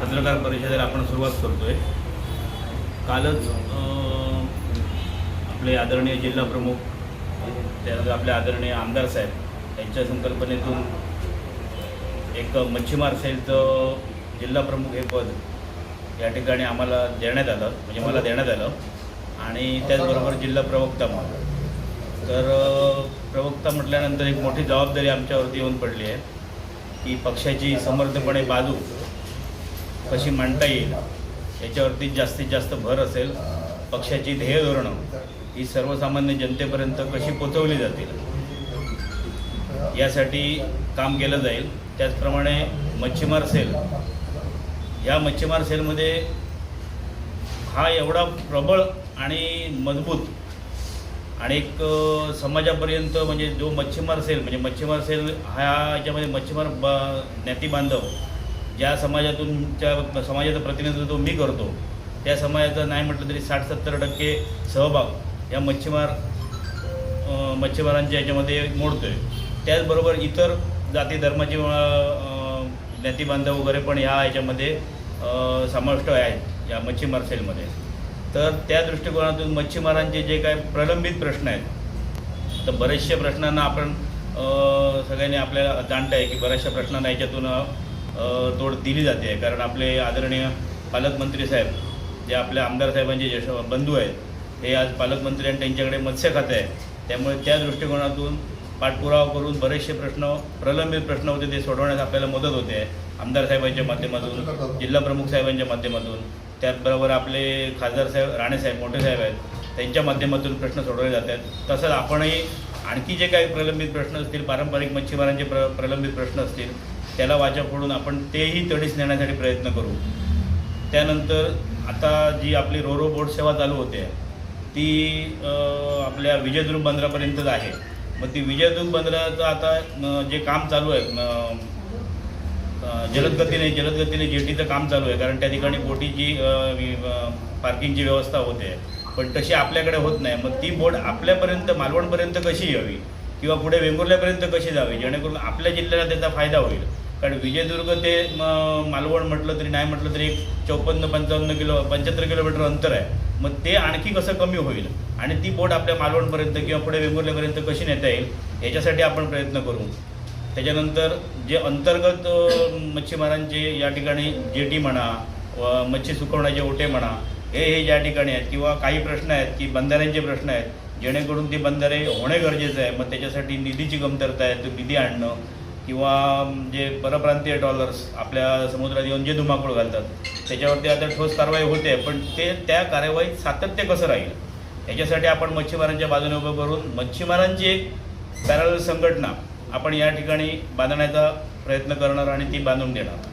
पत्रकार परिषदेला आपण सुरुवात करतोय. कालच आपले आदरणीय जिल्हा प्रमुख त्यानंतर आपले आदरणीय आमदार साहेब यांच्या संकल्पनेतून एक मच्छीमार सेलचं जिल्हा प्रमुख हे पद या ठिकाणी आम्हाला देण्यात आलं म्हणजे मला देण्यात आलं. आणि त्याचबरोबर जिल्हा प्रवक्ता म्हणून. तर प्रवक्ता म्हटल्यानंतर एक मोठी जबाबदारी आमच्यावरती येऊन पडली आहे. की पक्षाची समर्थपणे बाजू कशी मांडता येईल याच्यावरती जास्तीत जास्त भर असेल. पक्षाची ध्येय धोरणं ही सर्वसामान्य जनतेपर्यंत कशी पोचवली जातील यासाठी काम केलं जाईल. त्याचप्रमाणे मच्छीमार सेल. या मच्छीमार सेलमध्ये हा एवढा प्रबळ आणि मजबूत आणि एक समाजापर्यंत म्हणजे जो मच्छीमार सेल म्हणजे मच्छीमार सेल हा याच्यामध्ये मच्छीमार ब ज्ञाती बांधव ज्या समाजातून त्या समाजाचं प्रतिनिधित्व मी करतो त्या समाजाचं नाही म्हटलं तरी साठ सत्तर टक्के सहभाग या मच्छीमार मच्छीमारांच्या याच्यामध्ये मोडतो आहे त्याचबरोबर इतर जाती धर्माचे ज्ञातीबांधव ज्ञाती बांधव वगैरे पण ह्या याच्यामध्ये समाविष्ट आहेत या मच्छीमार सेलमध्ये. तर त्या दृष्टिकोनातून मच्छीमारांचे जे काय प्रलंबित प्रश्न आहेत तर बरेचशा प्रश्नांना आपण सगळ्यांनी आपल्याला जाणत आहे की बऱ्याचशा प्रश्नांना याच्यातून तोड दिली जाते. आहे कारण आपले आदरणीय पालकमंत्री साहेब जे आपल्या आमदार साहेबांचे यश बंधू आहेत हे आज पालकमंत्री आणि त्यांच्याकडे मत्स्य खातं आहे त्यामुळे त्या दृष्टिकोनातून पाठपुरावा करून बरेचसे प्रश्न प्रलंबित प्रश्न होते ते सोडवण्यास आपल्याला मदत होते. आमदार साहेबांच्या माध्यमातून जिल्हा प्रमुख साहेबांच्या माध्यमातून त्याचबरोबर आपले खासदार साहेब राणेसाहेब मोठे साहेब आहेत त्यांच्या माध्यमातून प्रश्न सोडवले जातात तसंच आपणही आणखी जे काही प्रलंबित प्रश्न असतील पारंपरिक मच्छीमारांचे प्र प्रलंबित प्रश्न असतील त्याला वाचा फोडून आपण तेही तडीस नेण्यासाठी प्रयत्न करू. त्यानंतर आता जी आपली रोरो बोट सेवा चालू होते ती आपल्या विजयदुर्ग बंदरापर्यंतच आहे. मग ती विजयदुर्ग बंदराचं आता जे काम चालू आहे जलद गतीने जलदगतीने जलदगतीने जेटीचं काम चालू आहे. कारण त्या ठिकाणी बोटीची पार्किंगची व्यवस्था होते. पण तशी आपल्याकडे होत नाही. मग ती बोट आपल्यापर्यंत मालवणपर्यंत कशी यावी? किंवा पुढे वेंगुर्ल्यापर्यंत कशी जावी? जेणेकरून आपल्या जिल्ह्याला त्याचा फायदा होईल. कारण विजयदुर्ग ते मालवण म्हटलं तरी नाही म्हटलं तरी एक चौपन्न पंचावन्न किलो पंच्याहत्तर किलोमीटर अंतर आहे. मग ते आणखी कसं कमी होईल? आणि ती बोट आपल्या मालवणपर्यंत किंवा पुढे वेंगुर्ल्यापर्यंत कशी नेता येईल? याच्यासाठी आपण प्रयत्न करू. त्याच्यानंतर जे अंतर्गत मच्छीमारांचे या ठिकाणी जेटी म्हणा व मच्छी सुकवण्याचे ओटे म्हणा हे हे ज्या ठिकाणी आहेत किंवा काही प्रश्न आहेत की बंधाऱ्यांचे प्रश्न आहेत जेणेकरून ते बंधारे होणे गरजेचं आहे. मग त्याच्यासाठी निधीची कमतरता आहे तो निधी आणणं किंवा जे परप्रांतीय डॉलर्स आपल्या समुद्रात येऊन जे धुमाकूळ घालतात त्याच्यावरती आता ठोस कारवाई होते पण ते त्या कार्यवाहीत सातत्य कसं राहील? याच्यासाठी आपण मच्छीमारांच्या बाजूने उभं करून मच्छीमारांची एक पॅरल संघटना आपण या ठिकाणी बांधण्याचा प्रयत्न करणार आणि ती बांधून देणार.